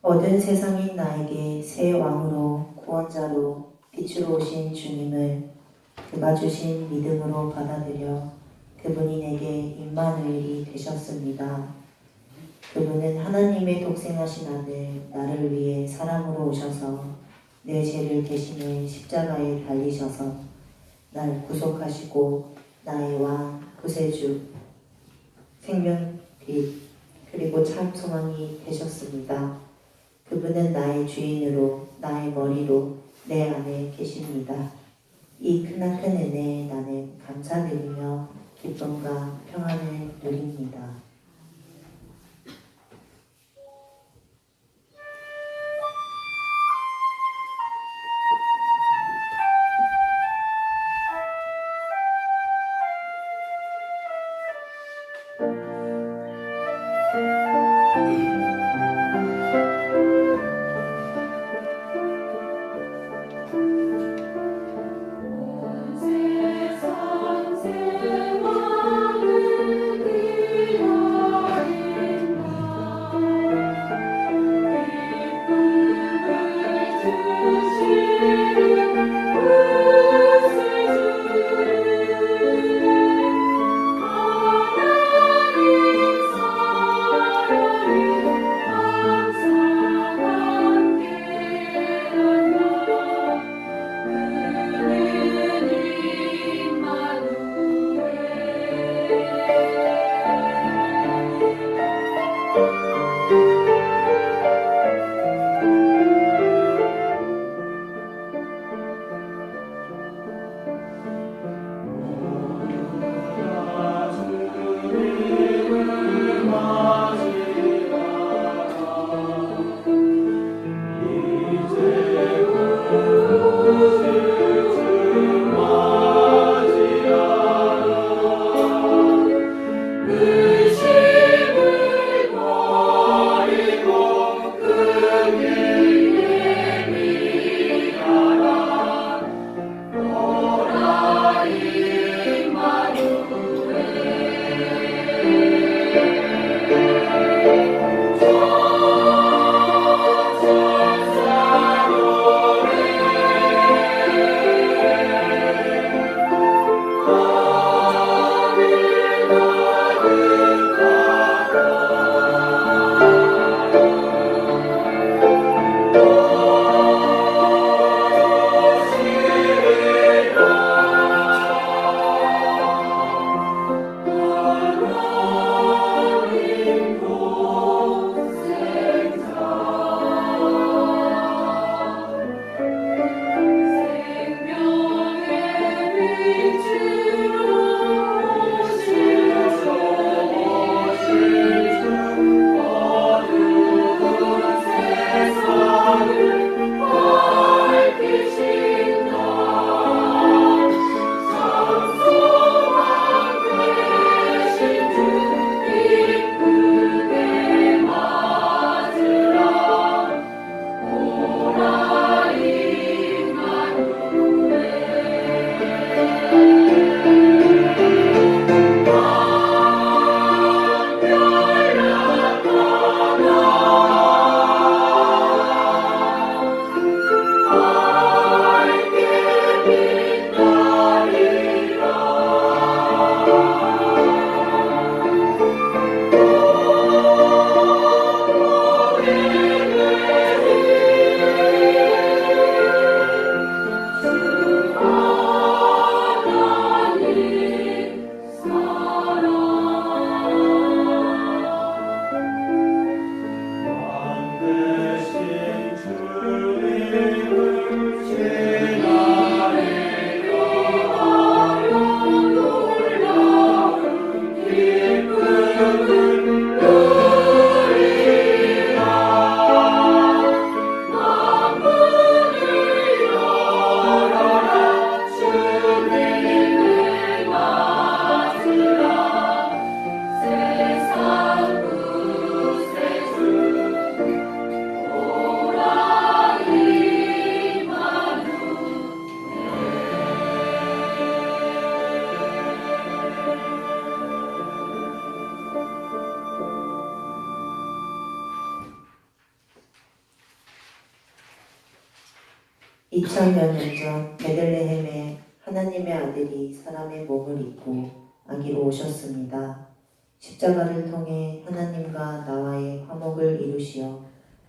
모든 세상인 나에게 새 왕으로 구원자로 빛으로 오신 주님을 그가 주신 믿음으로 받아들여 그분이 내게 임마누엘이 되셨습니다. 그분은 하나님의 독생하신 아들 나를 위해 사람으로 오셔서 내 죄를 대신해 십자가에 달리셔서 날 구속하시고 나의 왕 구세주 생명 빛 그리고 참 소망이 되셨습니다. 그분은 나의 주인으로 나의 머리로 내 안에 계십니다. 이 크나큰 은혜에 나는 감사드리며 기쁨과 평안을 누립니다. 2000여 년전 베들레헴에 하나님의 아들이 사람의 몸을 입고 아기로 오셨습니다. 십자가를 통해 하나님과 나와의 화목을 이루시어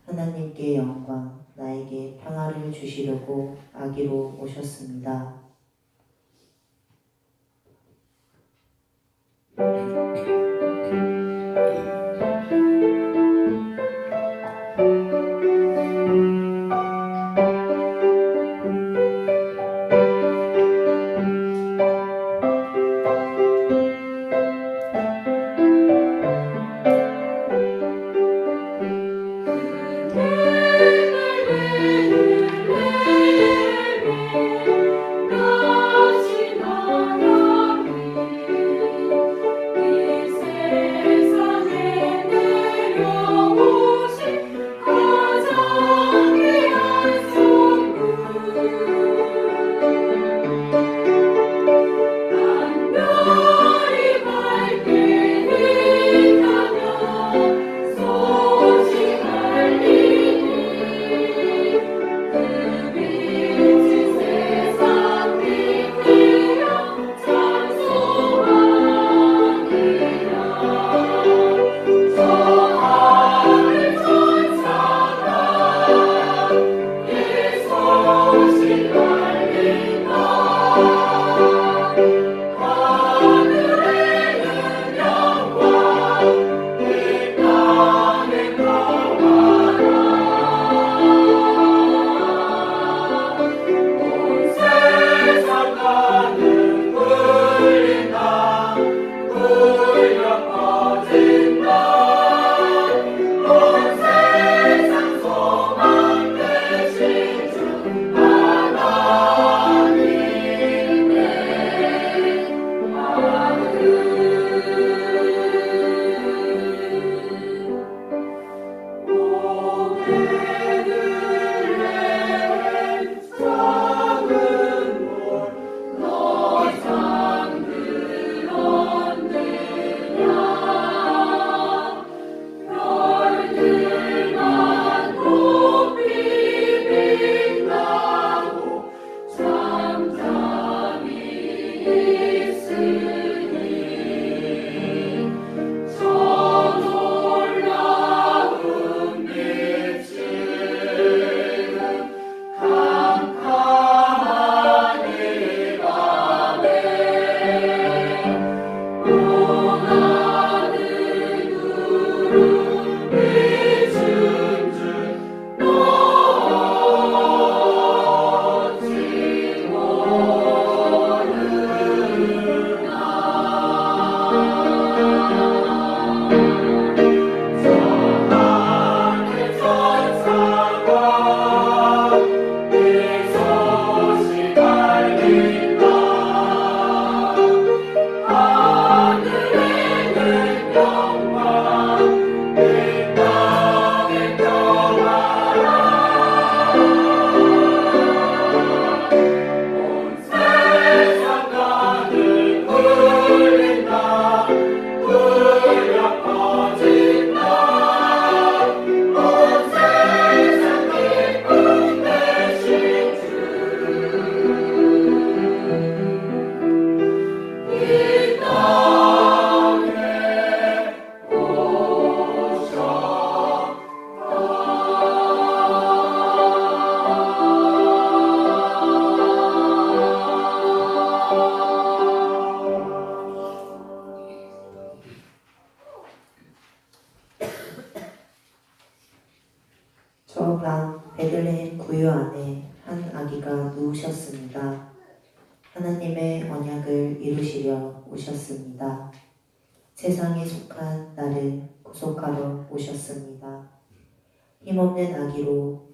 하나님께 영광, 나에게 평화를 주시려고 아기로 오셨습니다.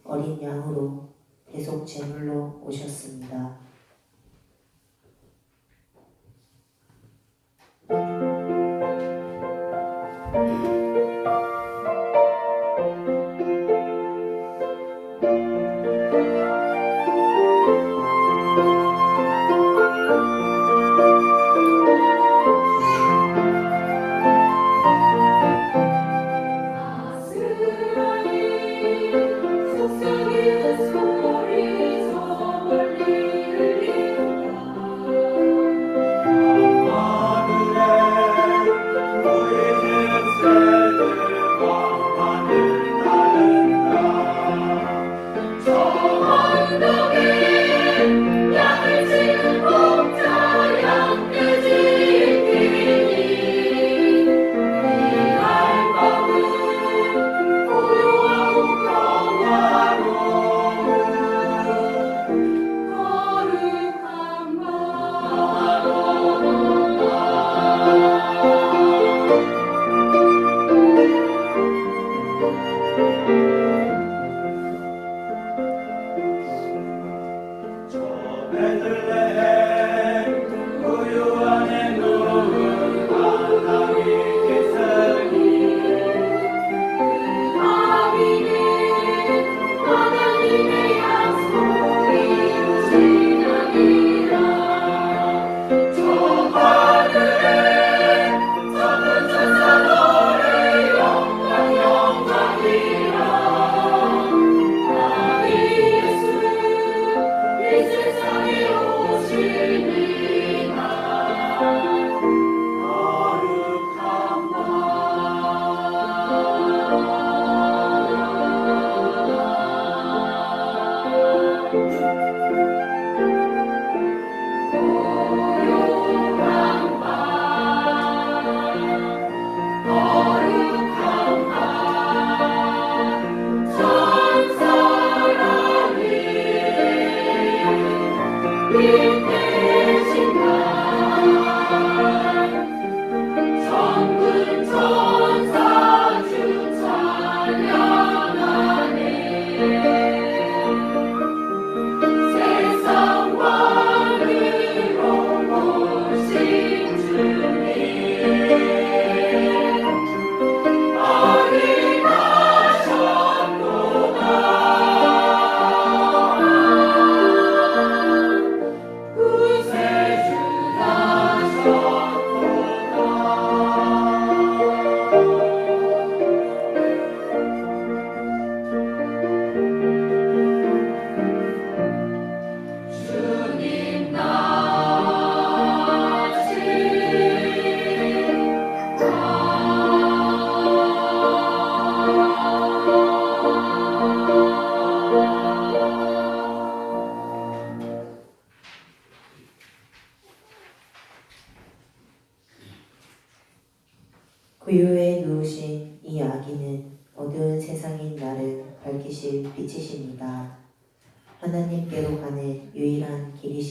어린 양으로 계속 제물로 오셨습니다.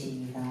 decisiva.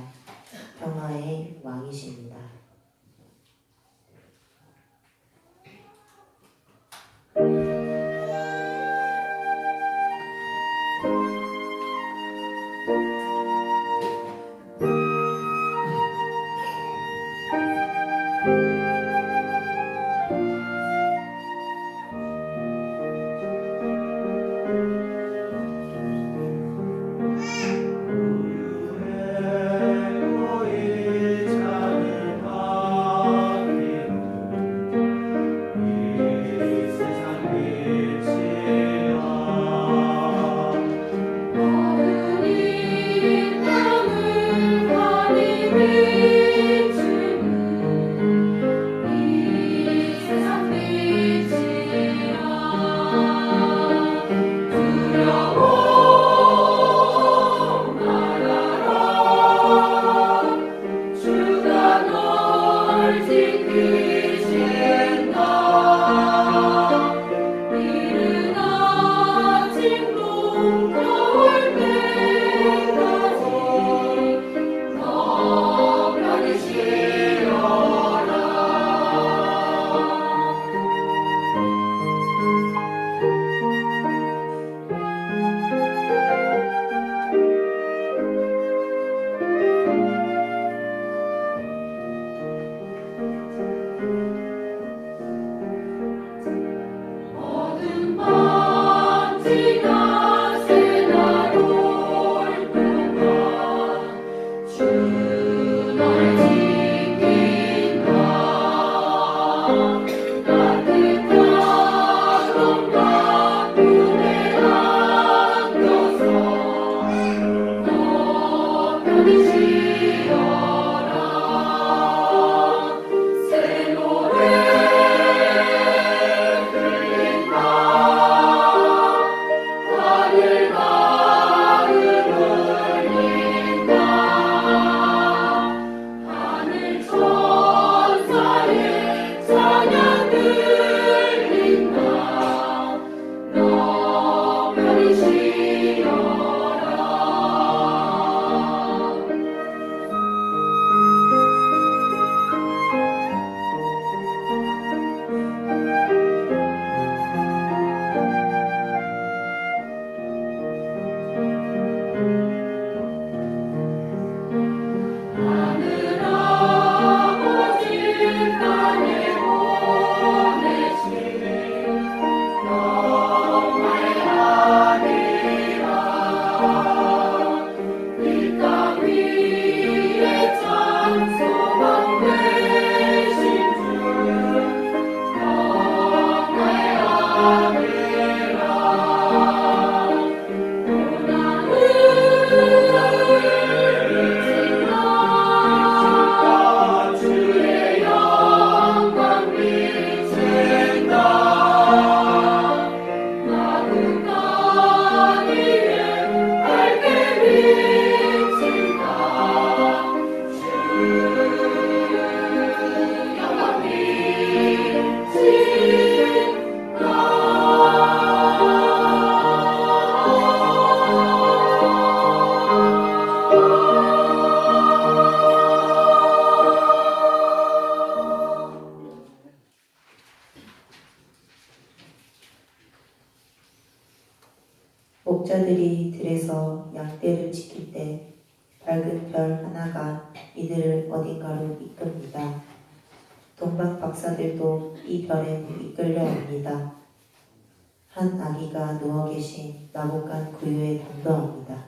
한 아기가 누워 계신 마곡간 구유에 당도합니다.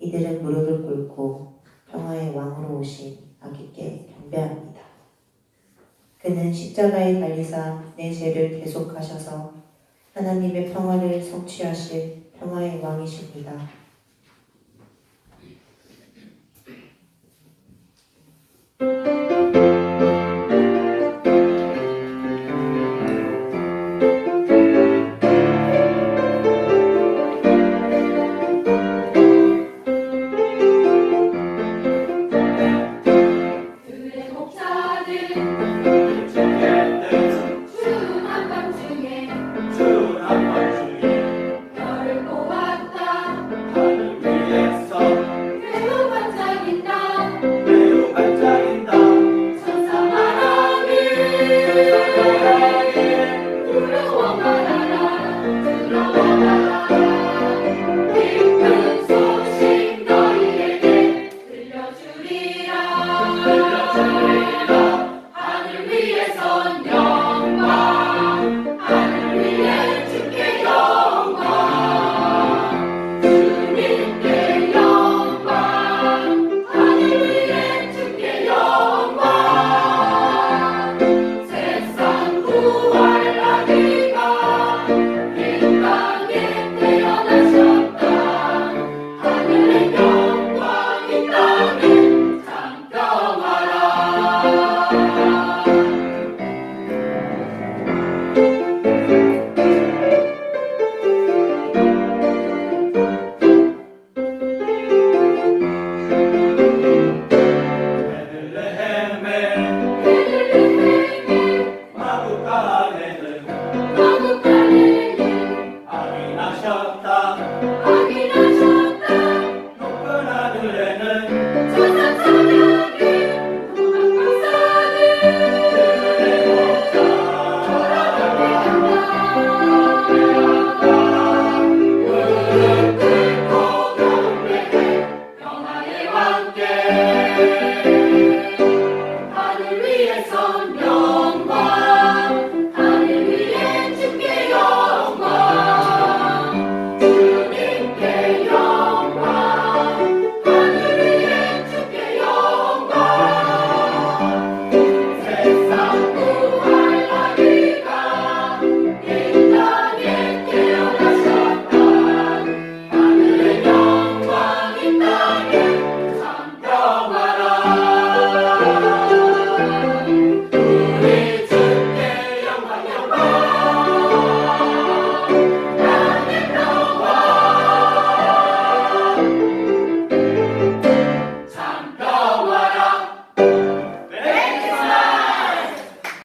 이들은 무릎을 꿇고 평화의 왕으로 오신 아기께 경배합니다. 그는 십자가에 달리사 내 죄를 대속하셔서 하나님의 평화를 성취하실 평화의 왕이십니다.